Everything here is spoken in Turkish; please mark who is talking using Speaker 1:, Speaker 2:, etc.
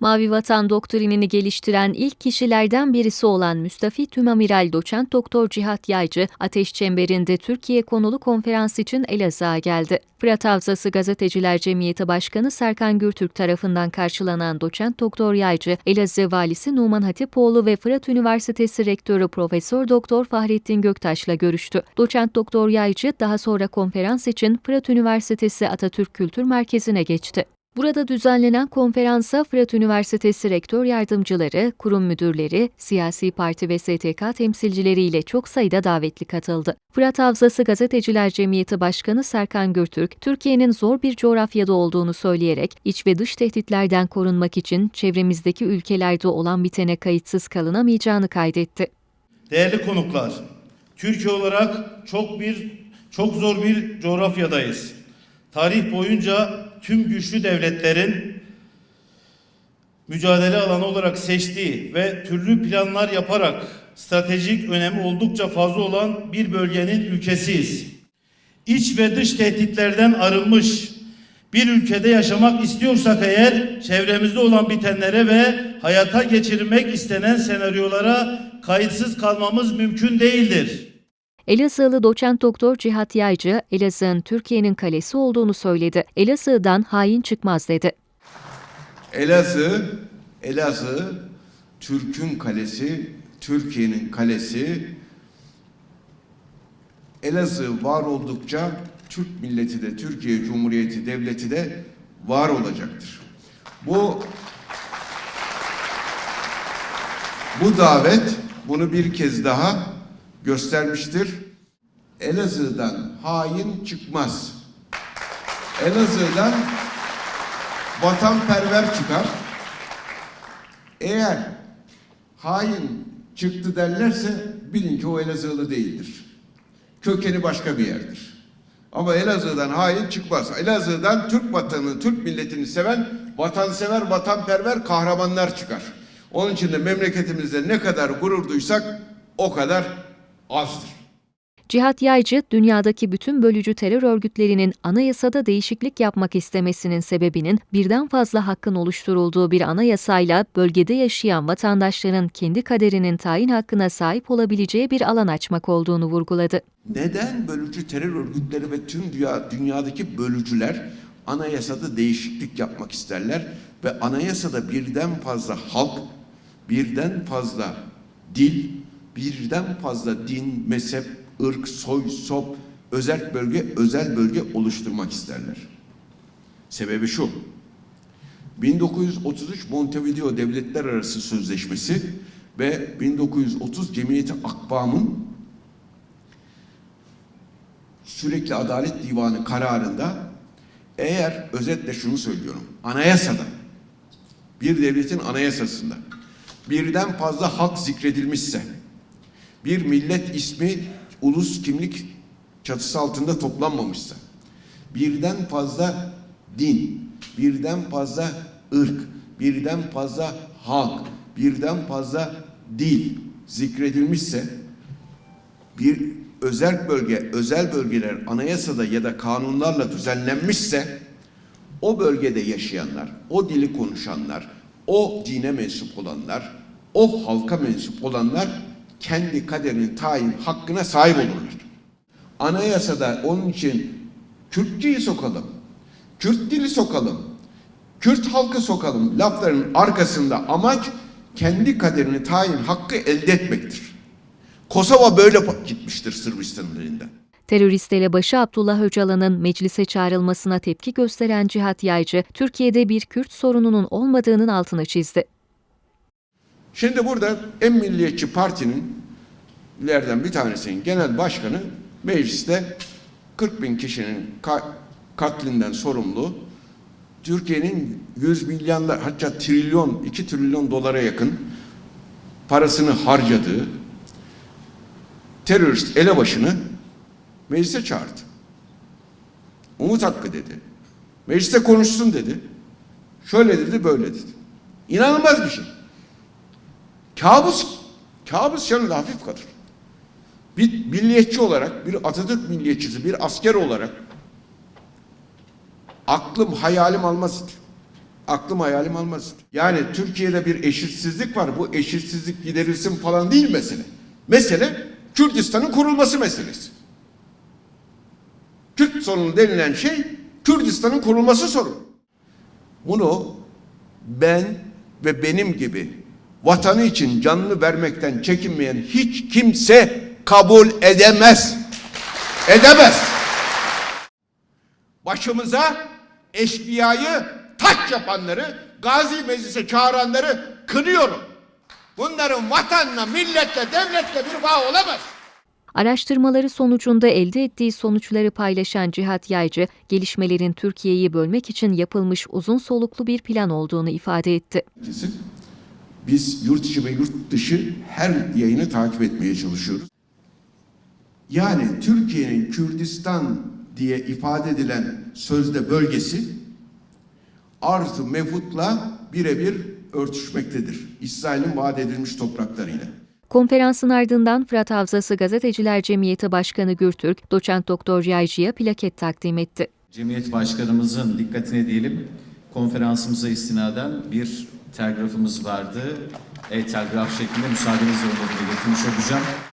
Speaker 1: Mavi Vatan doktrinini geliştiren ilk kişilerden birisi olan Müstafi Tümamiral Doçent Doktor Cihat Yaycı, Ateş Çemberi'nde Türkiye konulu konferans için Elazığ'a geldi. Fırat Havzası Gazeteciler Cemiyeti Başkanı Serkan Gürtürk tarafından karşılanan Doçent Doktor Yaycı, Elazığ Valisi Numan Hatipoğlu ve Fırat Üniversitesi Rektörü Profesör Doktor Fahrettin Göktaş'la görüştü. Doçent Doktor Yaycı daha sonra konferans için Fırat Üniversitesi Atatürk Kültür Merkezi'ne geçti. Burada düzenlenen konferansa Fırat Üniversitesi Rektör Yardımcıları, kurum müdürleri, siyasi parti ve STK temsilcileriyle çok sayıda davetli katıldı. Fırat Havzası Gazeteciler Cemiyeti Başkanı Serkan Gürtürk, Türkiye'nin zor bir coğrafyada olduğunu söyleyerek iç ve dış tehditlerden korunmak için çevremizdeki ülkelerde olan bitene kayıtsız kalınamayacağını kaydetti.
Speaker 2: Değerli konuklar, Türkiye olarak çok bir çok zor bir coğrafyadayız. Tarih boyunca tüm güçlü devletlerin mücadele alanı olarak seçtiği ve türlü planlar yaparak stratejik önemi oldukça fazla olan bir bölgenin ülkesiyiz. İç ve dış tehditlerden arınmış bir ülkede yaşamak istiyorsak eğer çevremizde olan bitenlere ve hayata geçirmek istenen senaryolara kayıtsız kalmamız mümkün değildir.
Speaker 1: Elazığlı doçent doktor Cihat Yaycı, Elazığ'ın Türkiye'nin kalesi olduğunu söyledi. Elazığ'dan hain çıkmaz dedi.
Speaker 3: Elazığ, Elazığ Türk'ün kalesi, Türkiye'nin kalesi. Elazığ var oldukça Türk milleti de, Türkiye Cumhuriyeti Devleti de var olacaktır. Bu bu davet bunu bir kez daha göstermiştir. Elazığ'dan hain çıkmaz. Elazığ'dan vatanperver çıkar. Eğer hain çıktı derlerse bilin ki o Elazığlı değildir. Kökeni başka bir yerdir. Ama Elazığ'dan hain çıkmaz. Elazığ'dan Türk vatanını, Türk milletini seven, vatansever, vatanperver kahramanlar çıkar. Onun için de memleketimizde ne kadar gurur duysak o kadar azdır.
Speaker 1: Cihat Yaycı, dünyadaki bütün bölücü terör örgütlerinin anayasada değişiklik yapmak istemesinin sebebinin birden fazla hakkın oluşturulduğu bir anayasayla bölgede yaşayan vatandaşların kendi kaderinin tayin hakkına sahip olabileceği bir alan açmak olduğunu vurguladı.
Speaker 3: Neden bölücü terör örgütleri ve tüm dünya, dünyadaki bölücüler anayasada değişiklik yapmak isterler ve anayasada birden fazla halk, birden fazla dil, birden fazla din, mezhep, ırk, soy, sop, özel bölge, özel bölge oluşturmak isterler. Sebebi şu. 1933 Montevideo Devletler Arası Sözleşmesi ve 1930 Cemiyeti Akbam'ın sürekli Adalet Divanı kararında eğer özetle şunu söylüyorum. Anayasada bir devletin anayasasında birden fazla halk zikredilmişse bir millet ismi ulus kimlik çatısı altında toplanmamışsa birden fazla din, birden fazla ırk, birden fazla halk, birden fazla dil zikredilmişse bir özel bölge, özel bölgeler anayasada ya da kanunlarla düzenlenmişse o bölgede yaşayanlar, o dili konuşanlar, o dine mensup olanlar, o halka mensup olanlar kendi kaderinin tayin hakkına sahip olurlar. Anayasada onun için Kürtçeyi sokalım, Kürt dili sokalım, Kürt halkı sokalım lafların arkasında amaç kendi kaderini tayin hakkı elde etmektir. Kosova böyle gitmiştir Sırbistan'ın elinden.
Speaker 1: Terörist elebaşı Abdullah Öcalan'ın meclise çağrılmasına tepki gösteren Cihat Yaycı, Türkiye'de bir Kürt sorununun olmadığının altını çizdi.
Speaker 3: Şimdi burada en milliyetçi partinin lerden bir tanesinin genel başkanı mecliste 40 bin kişinin ka katlinden sorumlu Türkiye'nin 100 milyarlar hatta trilyon 2 trilyon dolara yakın parasını harcadığı terörist elebaşını meclise çağırdı. Umut hakkı dedi. Mecliste konuşsun dedi. Şöyle dedi böyle dedi. İnanılmaz bir şey. Kabus, kabus yanında hafif kalır. Bir milliyetçi olarak, bir Atatürk milliyetçisi, bir asker olarak aklım hayalim almaz aklım hayalim almaz. Yani Türkiye'de bir eşitsizlik var. Bu eşitsizlik giderilsin falan değil mesele. Mesele Kürdistan'ın kurulması meselesi. Kürt sorunu denilen şey Kürdistan'ın kurulması sorunu. Bunu ben ve benim gibi vatanı için canını vermekten çekinmeyen hiç kimse kabul edemez. Edemez. Başımıza eşkıyayı taç yapanları, gazi meclise çağıranları kınıyorum. Bunların vatanla, milletle, devletle bir bağ olamaz.
Speaker 1: Araştırmaları sonucunda elde ettiği sonuçları paylaşan Cihat Yaycı, gelişmelerin Türkiye'yi bölmek için yapılmış uzun soluklu bir plan olduğunu ifade etti.
Speaker 3: Biz yurt içi ve yurt dışı her yayını takip etmeye çalışıyoruz. Yani Türkiye'nin Kürdistan diye ifade edilen sözde bölgesi arz-ı mevhutla birebir örtüşmektedir. İsrail'in vaat edilmiş topraklarıyla.
Speaker 1: Konferansın ardından Fırat Havzası Gazeteciler Cemiyeti Başkanı Gürtürk, doçent doktor Yaycı'ya plaket takdim etti.
Speaker 4: Cemiyet Başkanımızın dikkatine diyelim konferansımıza istinaden bir telgrafımız vardı. E-telgraf şeklinde müsaadenizle dile getirmiş olacağım.